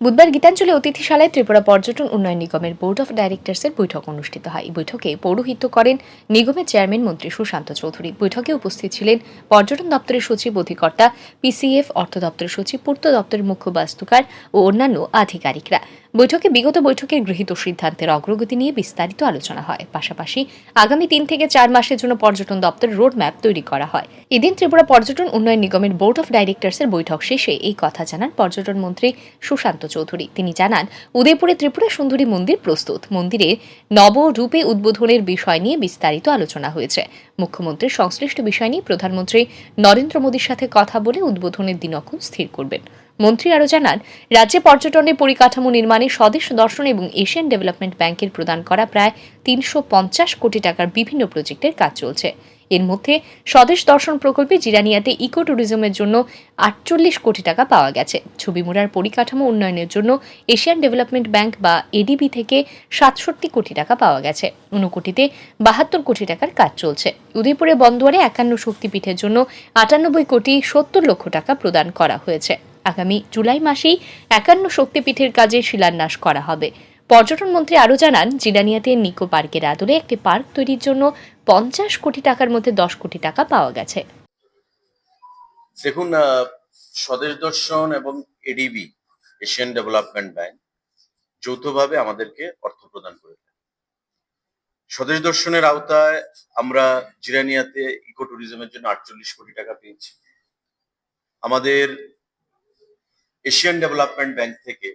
বুধবার গীতাঞ্জলি অতিথিশালায় ত্রিপুরা পর্যটন উন্নয়ন নিগমের বোর্ড অফ ডাইরেক্টরসের বৈঠক অনুষ্ঠিত হয়। এই বৈঠকে পৌরোহিত্য করেন নিগমের চেয়ারম্যান মন্ত্রী সুশান্ত চৌধুরী। বৈঠকে উপস্থিত ছিলেন পর্যটন দপ্তরের সচিব অধিকর্তা পিসিএফ অর্থ দপ্তরের সচিব, পূর্ত দপ্তরের মুখ্য বাস্তুকার ও অন্যান্য আধিকারিকরা। বৈঠকে বিগত বৈঠকের গৃহীত সিদ্ধান্তের অগ্রগতি নিয়ে বিস্তারিত আলোচনা হয়। পাশাপাশি আগামী তিন থেকে চার মাসের জন্য পর্যটন দপ্তর রোড ম্যাপ তৈরি করা হয়। এদিন ত্রিপুরা পর্যটন উন্নয়ন নিগমের বোর্ড অফ ডাইরেক্টরসের বৈঠক শেষে এই কথা জানান পর্যটন মন্ত্রী সুশান্ত চৌধুরী। তিনি জানান, উদয়পুরে ত্রিপুরা সুন্দরী মন্দির প্রস্তুত। মন্দিরের নবরূপে উদ্বোধনের বিষয় নিয়ে বিস্তারিত আলোচনা হয়েছে। মুখ্যমন্ত্রী সংশ্লিষ্ট বিষয় নিয়ে প্রধানমন্ত্রী নরেন্দ্র মোদীর সাথে কথা বলে উদ্বোধনের দিনক্ষণ স্থির করবেন। মন্ত্রী আরও জানান, রাজ্যে পর্যটনের পরিকাঠামো নির্মাণে স্বদেশ দর্শন এবং এশিয়ান ডেভেলপমেন্ট ব্যাংকের প্রদান করা প্রায় তিনশো পঞ্চাশ কোটি টাকার বিভিন্ন প্রজেক্টের কাজ চলছে। এর মধ্যে স্বদেশ দর্শন প্রকল্পে জিরানিয়াতে ইকো ট্যুরিজমের জন্য আটচল্লিশ কোটি টাকা পাওয়া গেছে। ছবি ছবিমুড়ার পরিকাঠামো উন্নয়নের জন্য এশিয়ান ডেভেলপমেন্ট ব্যাংক বা এডিবি থেকে সাতষট্টি কোটি টাকা পাওয়া গেছে। ঊনকোটিতে বাহাত্তর কোটি টাকার কাজ চলছে। উদয়পুরে বন্দোয়ারে একান্ন শক্তিপীঠের জন্য আটানব্বই কোটি সত্তর লক্ষ টাকা প্রদান করা হয়েছে। আগামী জুলাই মাসেই একান্ন শক্তিপীঠের কাজে শিলান্যাস করা হবে। পর্যটন মন্ত্রী আরও জানান জিরানিয়াতে নিকো পার্কের আদলে একটি পার্ক তৈরির জন্য পঞ্চাশ কোটি টাকার মধ্যে দশ কোটি টাকা পাওয়া গেছে। দেখুন স্বদেশ দর্শন এবং এডিবি এশিয়ান ডেভেলপমেন্ট ব্যাংক, যৌথভাবে আমাদেরকে অর্থ প্রদান করে। স্বদেশ দর্শনের আওতায় আমরা জিরানিয়াতে ইকো ট্যুরিজমের জন্য আটচল্লিশ কোটি টাকা পেয়েছি। আমাদের এশিয়ান ডেভেলপমেন্ট ব্যাংক থেকে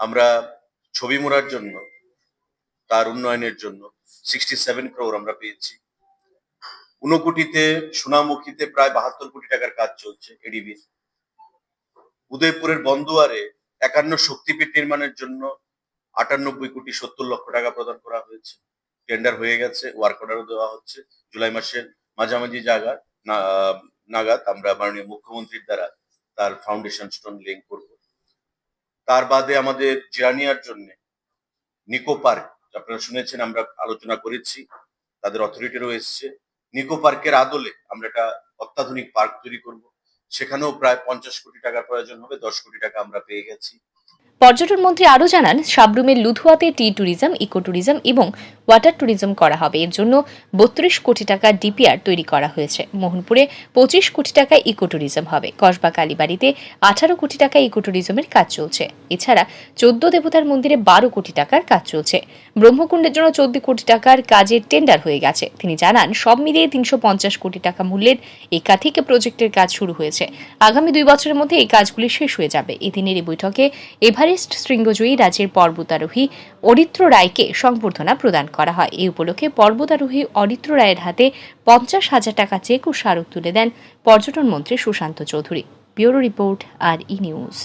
আমরা ছবি মোড়ার জন্য, তার উন্নয়নের জন্য সিক্সটি সেভেন ক্রোর আমরা পেয়েছি। ঊনকোটিতে, সোনামুখীতে প্রায় বাহাত্তর কোটি টাকার কাজ চলছে এডিবি উদয়পুরের বন্দুয়ারে একান্ন শক্তিপীঠ নির্মাণের জন্য আটানব্বই কোটি সত্তর লক্ষ টাকা প্রদান করা হয়েছে। টেন্ডার হয়ে গেছে ওয়ার্ক অর্ডারও দেওয়া হচ্ছে। জুলাই মাসের মাঝামাঝি জায়গা নাগাদ আমরা মাননীয় মুখ্যমন্ত্রীর দ্বারা তার ফাউন্ডেশন স্টোন লিঙ্ক করব। তার বাদে আমাদের জিরানিয়ার জন্য নিকো পার্ক, আপনারা শুনেছেন, আমরা আলোচনা করেছি, তাদের অথরিটিরও এসছে। নিকো পার্কের আদলে আমরা একটা অত্যাধুনিক পার্ক তৈরি করব। সেখানেও প্রায় পঞ্চাশ কোটি টাকার প্রয়োজন হবে, দশ কোটি টাকা আমরা পেয়ে গেছি। পর্যটন মন্ত্রী আরও জানান, সাবরুমের লুধুয়াতে টি ট্যুরিজম, ইকো ট্যুরিজম এবং ওয়াটার ট্যুরিজম করা হবে। এর জন্য বত্রিশ কোটি টাকা ডিপিআর তৈরি করা হয়েছে। মোহনপুরে পঁচিশ কোটি টাকা ইকো ট্যুরিজম হবে। কসবা কালীবাড়িতে আঠারো কোটি টাকা ইকো ট্যুরিজমের কাজ চলছে। এছাড়া চোদ্দ দেবতার মন্দিরে বারো কোটি টাকার কাজ চলছে। ব্রহ্মকুণ্ডের জন্য চোদ্দ কোটি টাকার কাজের টেন্ডার হয়ে গেছে। তিনি জানান, সব মিলিয়ে তিনশো পঞ্চাশ কোটি টাকা মূল্যের একাধিক প্রজেক্টের কাজ শুরু হয়েছে। আগামী দুই বছরের মধ্যে এই কাজগুলি শেষ হয়ে যাবে। এদিনের এই বৈঠকে এভারেস্ট শৃঙ্গজয়ী রাজ্যের পর্বতারোহী অরিত্র রায়কে সংবর্ধনা প্রদান করা হয়। এই উপলক্ষে পর্বতারোহী অরিত্র রায়ের হাতে পঞ্চাশ হাজার টাকা চেক ও স্মারক তুলে দেন পর্যটন মন্ত্রী Sushanta Chowdhury. Bureau report R E news.